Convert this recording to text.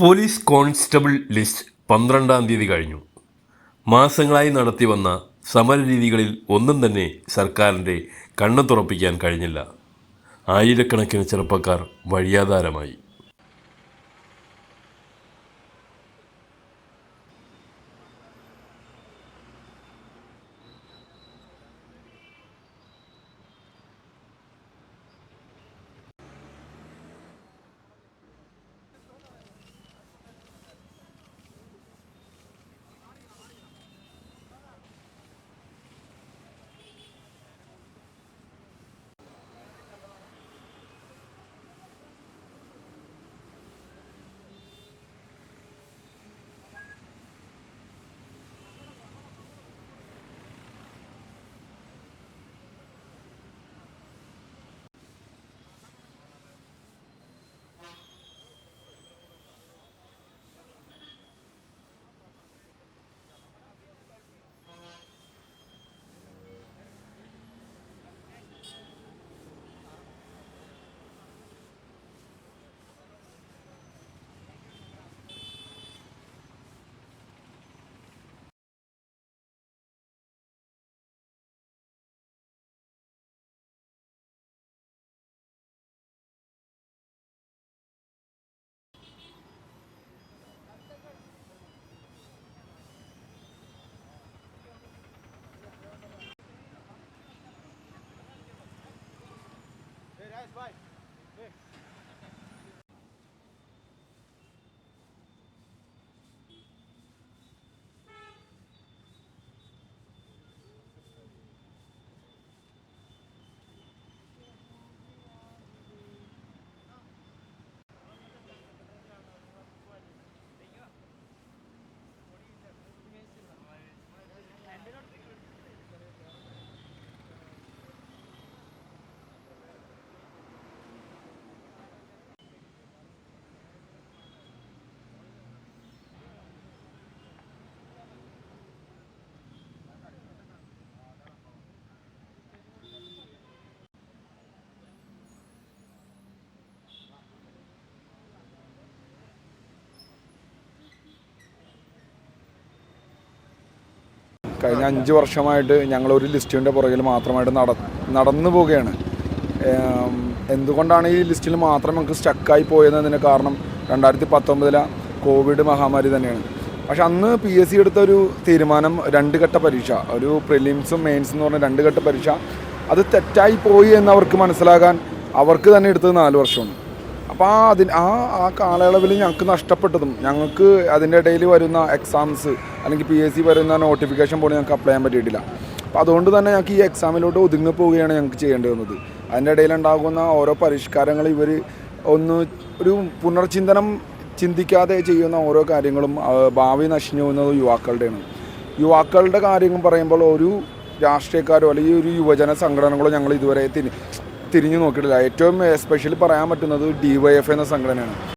Police constable list പന്ത്രണ്ടാം തീയതി കഴിഞ്ഞു. മാസങ്ങളായി നടത്തി വന്ന സമരരീതികളിൽ ഒന്നും തന്നെ സർക്കാരിന്റെ കണ്ണു തുറപ്പിക്കാൻ കഴിഞ്ഞില്ല. ആയിരക്കണക്കിന് ചെറുപ്പക്കാർ വഴിയാധാരമായി. Nice, bye. കഴിഞ്ഞ അഞ്ച് വർഷമായിട്ട് ഞങ്ങൾ ഒരു ലിസ്റ്റിന്റെ പുറകിൽ മാത്രമായിട്ട് നട നടന്നു പോവുകയാണ്. എന്തുകൊണ്ടാണ് ഈ ലിസ്റ്റിൽ മാത്രം നമുക്ക് സ്റ്റക്കായി പോയതിന് കാരണം രണ്ടായിരത്തി പത്തൊമ്പതിലെ കോവിഡ് മഹാമാരി തന്നെയാണ്. പക്ഷെ അന്ന് പി എസ് സി എടുത്ത ഒരു തീരുമാനം രണ്ട് ഘട്ട പരീക്ഷ ഒരു പ്രിലിംസും മെയിൻസും എന്ന് പറഞ്ഞ രണ്ട് ഘട്ട പരീക്ഷ അത് തെറ്റായി പോയി എന്ന് അവർക്ക് മനസ്സിലാകാൻ അവർക്ക് തന്നെ എടുത്തത് നാല് വർഷമാണ്. അപ്പോൾ ആ അതിന് ആ ആ കാലയളവിൽ ഞങ്ങൾക്ക് നഷ്ടപ്പെട്ടതും ഞങ്ങൾക്ക് അതിന്റെ ഇടയിൽ വരുന്ന എക്സാംസ് അല്ലെങ്കിൽ പി എസ് സി വരുന്ന നോട്ടിഫിക്കേഷൻ പോലും ഞങ്ങൾക്ക് അപ്ലൈ ചെയ്യാൻ പറ്റിയിട്ടില്ല. അപ്പോൾ അതുകൊണ്ട് തന്നെ ഞങ്ങൾക്ക് ഈ എക്സാമിലോട്ട് ഒതുങ്ങി പോവുകയാണ് ഞങ്ങൾക്ക് ചെയ്യേണ്ടി വന്നത്. അതിന്റെ ഇടയിൽ ഉണ്ടാകുന്ന ഓരോ പരിഷ്കാരങ്ങൾ ഇവർ ഒന്ന് ഒരു പുനർചിന്തനം ചിന്തിക്കാതെ ചെയ്യുന്ന ഓരോ കാര്യങ്ങളും ഭാവി നശിഞ്ഞു പോകുന്നത് യുവാക്കളുടെയാണ്. യുവാക്കളുടെ കാര്യങ്ങൾ പറയുമ്പോൾ ഒരു രാഷ്ട്രീയക്കാരോ അല്ലെങ്കിൽ ഒരു യുവജന സംഘടനകളോ ഞങ്ങൾ ഇതുവരെ തിരിഞ്ഞു നോക്കിയിട്ടില്ല. ഏറ്റവും എസ്പെഷ്യലി പറയാൻ പറ്റുന്നത് ഡി വൈ എഫ് എന്ന സംഘടനയാണ്.